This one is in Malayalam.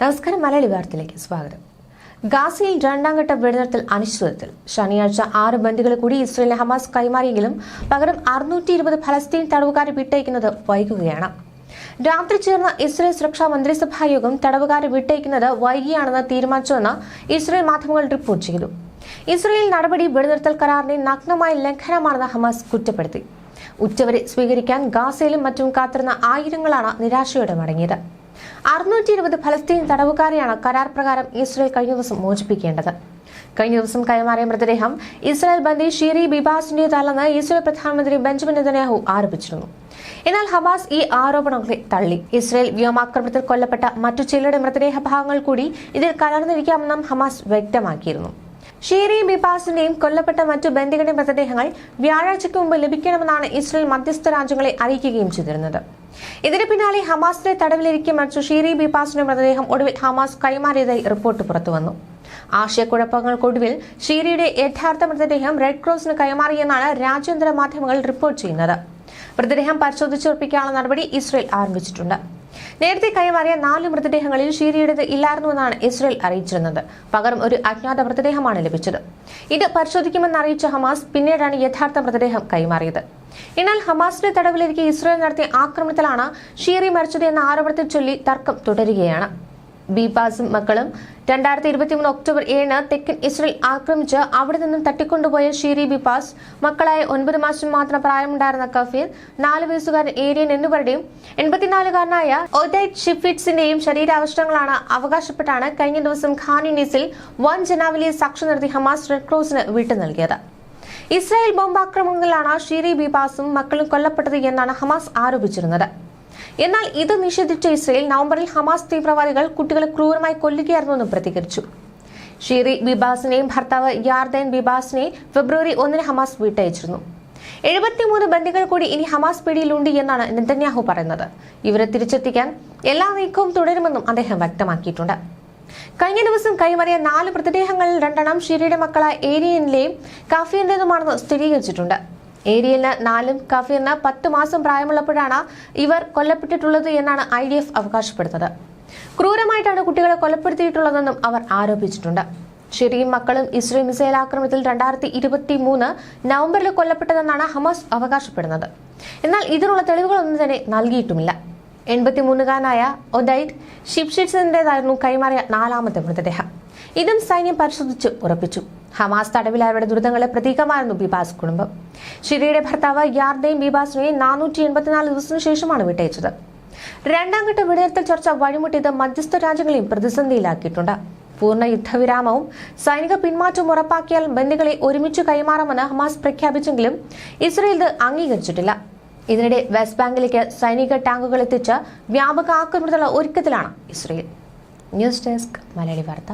നമസ്കാരം മലയാളി വാർത്തയിലേക്ക് സ്വാഗതം. ഗാസയിൽ രണ്ടാം ഘട്ട വെടിനിർത്തൽ അനിശ്ചിതത്തിൽ ശനിയാഴ്ച ആറ് ബന്ദികളെ കൂടി ഇസ്രയേലിന് ഹമാസ് കൈമാറിയെങ്കിലും പകരം അറുന്നൂറ്റി ഇരുപത് ഫലസ്തീൻ തടവുകാരെ വിട്ടയക്കുന്നത് വൈകുകയാണ്. രാത്രി ചേർന്ന ഇസ്രയേൽ സുരക്ഷാ മന്ത്രിസഭാ യോഗം തടവുകാരെ വിട്ടയക്കുന്നത് വൈകിയാണെന്ന് തീരുമാനിച്ചുവെന്ന് ഇസ്രയേൽ മാധ്യമങ്ങൾ റിപ്പോർട്ട് ചെയ്തു. ഇസ്രയേൽ നടപടി വെടിനിർത്തൽ കരാറിനെ നഗ്നമായ ലംഘനമാണെന്ന് ഹമാസ് കുറ്റപ്പെടുത്തി. ഉച്ചവരെ സ്വീകരിക്കാൻ ഗാസയിലും മറ്റും കാത്തിരുന്ന ആയിരങ്ങളാണ് നിരാശയോടെ മടങ്ങിയത്. അറുന്നൂറ്റി ഇരുപത് ഫലസ്തീൻ തടവുകാരെയാണ് കരാർ പ്രകാരം ഇസ്രയേൽ കഴിഞ്ഞ ദിവസം മോചിപ്പിക്കേണ്ടത്. കഴിഞ്ഞ ദിവസം കൈമാറിയ മൃതദേഹം ഇസ്രായേൽ ബന്ദി ഷീറി ബിബാസിന്റേതല്ലെന്ന് ഇസ്രായേൽ പ്രധാനമന്ത്രി ബെഞ്ചമിൻ നെതന്യാഹു ആരോപിച്ചിരുന്നു. എന്നാൽ ഹമാസ് ഈ ആരോപണങ്ങളെ തള്ളി. ഇസ്രായേൽ വ്യോമാക്രമണത്തിൽ കൊല്ലപ്പെട്ട മറ്റു ചിലരുടെ മൃതദേഹ ഭാഗങ്ങൾ കൂടി ഇതിൽ കലർന്നിരിക്കാമെന്നും ഹമാസ് വ്യക്തമാക്കിയിരുന്നു. ഷീറി ബിബാസിന്റെയും കൊല്ലപ്പെട്ട മറ്റു ബന്ദികളുടെ മൃതദേഹങ്ങൾ വ്യാഴാഴ്ചയ്ക്ക് മുമ്പ് ലഭിക്കണമെന്നാണ് ഇസ്രായേൽ മധ്യസ്ഥ രാജ്യങ്ങളെ അറിയിക്കുകയും ചെയ്തിരുന്നത്. ഇതിന് പിന്നാലെ ഹമാസിന്റെ തടവിലിരിക്കെ മരിച്ചു ഷീറി ബിപാസിന്റെ മൃതദേഹം ഒടുവിൽ ഹമാസ് കൈമാറിയതായി റിപ്പോർട്ട് പുറത്തുവന്നു ആശയക്കുഴപ്പങ്ങൾക്കൊടുവിൽ ഷീറിയുടെ യഥാർത്ഥ മൃതദേഹം റെഡ് ക്രോസിന് കൈമാറിയെന്നാണ് രാജ്യാന്തര മാധ്യമങ്ങൾ റിപ്പോർട്ട് ചെയ്യുന്നത്. മൃതദേഹം പരിശോധിച്ചുറപ്പിക്കാനുള്ള നടപടി ഇസ്രയേൽ ആരംഭിച്ചിട്ടുണ്ട്. നേരത്തെ കൈമാറിയ നാല് മൃതദേഹങ്ങളിൽ ഷീരിയുടേത് ഇല്ലായിരുന്നുവെന്നാണ് ഇസ്രയേൽ അറിയിച്ചിരുന്നത്. പകരം ഒരു അജ്ഞാത മൃതദേഹമാണ് ലഭിച്ചത്. ഇത് പരിശോധിക്കുമെന്ന് അറിയിച്ച ഹമാസ് പിന്നീടാണ് യഥാർത്ഥ മൃതദേഹം കൈമാറിയത്. എന്നാൽ ഹമാസിന്റെ തടവിലിരിക്കെ ഇസ്രായേൽ നടത്തിയ ആക്രമണത്തിലാണ് ഷീറി മരിച്ചത് എന്ന ആരോപണത്തെ ചൊല്ലി തർക്കം തുടരുകയാണ്. ബീബാസും മക്കളും രണ്ടായിരത്തി ഇരുപത്തിമൂന്ന് ഒക്ടോബർ ഏഴിന് തെക്കൻ ഇസ്രയേൽ ആക്രമിച്ച് അവിടെ നിന്നും തട്ടിക്കൊണ്ടുപോയ ഷീരി ബിപാസ് മക്കളായ ഒൻപത് മാസം മാത്രം പ്രായമുണ്ടായിരുന്ന കഫീർ നാല് വയസ്സുകാരൻ ഏരിയൻ എന്നിവരുടെയും എൺപത്തിനാലുകാരനായ ഒദൈറ്റ് ഷിഫിറ്റ്സിന്റെയും ശരീരാവശിഷ്ടങ്ങളാണ് അവകാശപ്പെട്ടാണ് കഴിഞ്ഞ ദിവസം ഖാൻ യൂണിസിൽ വൻ ജനാവലിയെ സാക്ഷി നിർത്തി ഹമാസ് റെഡ് ക്രോസിന് വിട്ടു നൽകിയത്. ഇസ്രായേൽ ബോംബാക്രമണങ്ങളിലാണ് ഷീരി ബിബാസും മക്കളും കൊല്ലപ്പെട്ടത് എന്നാണ് ഹമാസ് ആരോപിച്ചിരുന്നത്. എന്നാൽ ഇത് നിഷേധിച്ച ഇസ്രയേൽ നവംബറിൽ ഹമാസ് തീവ്രവാദികൾ കുട്ടികളെ ക്രൂരമായി കൊല്ലുകയായിരുന്നുവെന്നും പ്രതികരിച്ചു. ഷീറി ബിബാസിനെയും ഭർത്താവ് യാർദൈൻ ബിബാസിനെയും ഫെബ്രുവരി ഒന്നിന് ഹമാസ് വിട്ടയച്ചിരുന്നു. എഴുപത്തിമൂന്ന് ബന്ദികൾ കൂടി ഇനി ഹമാസ് പിടിയിലുണ്ട് എന്നാണ് നെതന്യാഹു പറയുന്നത്. ഇവരെ തിരിച്ചെത്തിക്കാൻ എല്ലാ നീക്കവും തുടരുമെന്നും അദ്ദേഹം വ്യക്തമാക്കിയിട്ടുണ്ട്. കഴിഞ്ഞ ദിവസം കൈമാറിയ നാല് മൃതദേഹങ്ങളിൽ രണ്ടെണ്ണം ഷിരിയുടെ മക്കളായ ഏരിയനിലെയും കഫീറിന്റേതുമാണെന്ന് സ്ഥിരീകരിച്ചിട്ടുണ്ട്. ഏരിയലിന് നാലും കഫീറിന് പത്ത് മാസം പ്രായമുള്ളപ്പോഴാണ് ഇവർ കൊല്ലപ്പെട്ടിട്ടുള്ളത് എന്നാണ് ഐ ഡി എഫ് അവകാശപ്പെടുന്നത്. ക്രൂരമായിട്ടാണ് കുട്ടികളെ കൊലപ്പെടുത്തിയിട്ടുള്ളതെന്നും അവർ ആരോപിച്ചിട്ടുണ്ട്. ഷിറിയും മക്കളും ഇസ്രയേൽ മിസൈൽ ആക്രമണത്തിൽ രണ്ടായിരത്തി ഇരുപത്തി മൂന്ന് നവംബറിൽ കൊല്ലപ്പെട്ടതെന്നാണ് ഹമാസ് അവകാശപ്പെടുന്നത്. എന്നാൽ ഇതിനുള്ള തെളിവുകളൊന്നും തന്നെ നൽകിയിട്ടുമില്ല. എൺപത്തിമൂന്നുകാരനായ ഒദൈറ്റ് ഷിപ്ഷിറ്റ്സിന്റെതായിരുന്നു കൈമാറിയ നാലാമത്തെ മൃതദേഹം. ഇതും സൈന്യം പരിശോധിച്ച് ഉറപ്പിച്ചു. ഹമാസ് തടവിലായവരുടെ ദുരിതങ്ങളെ പ്രതീകമായിരുന്നു ബിബാസ് കുടുംബം. ഷിരിയുടെ ഭർത്താവ് യാർദയും ബിബാസിനെയും നാനൂറ്റി എൺപത്തിനാല് ദിവസത്തിനു ശേഷമാണ് വിട്ടയച്ചത്. രണ്ടാം ഘട്ട വെടിനിർത്തൽ ചർച്ച വഴിമുട്ടിയത് മധ്യസ്ഥ രാജ്യങ്ങളെയും പ്രതിസന്ധിയിലാക്കിയിട്ടുണ്ട്. പൂർണ യുദ്ധവിരാമവും സൈനിക പിന്മാറ്റവും ഉറപ്പാക്കിയാൽ ബന്ദികളെ ഒരുമിച്ച് കൈമാറാമെന്ന് ഹമാസ് പ്രഖ്യാപിച്ചെങ്കിലും ഇസ്രയേൽ ഇത് അംഗീകരിച്ചിട്ടില്ല. ഇതിനിടെ വെസ്റ്റ് ബാങ്കിലേക്ക് സൈനിക ടാങ്കുകൾ എത്തിച്ച് വ്യാപക ആക്രമണത്തിലുള്ള ഒരുക്കത്തിലാണ് ഇസ്രയേൽ. ന്യൂസ് ഡെസ്ക് മലയാളി വാർത്ത.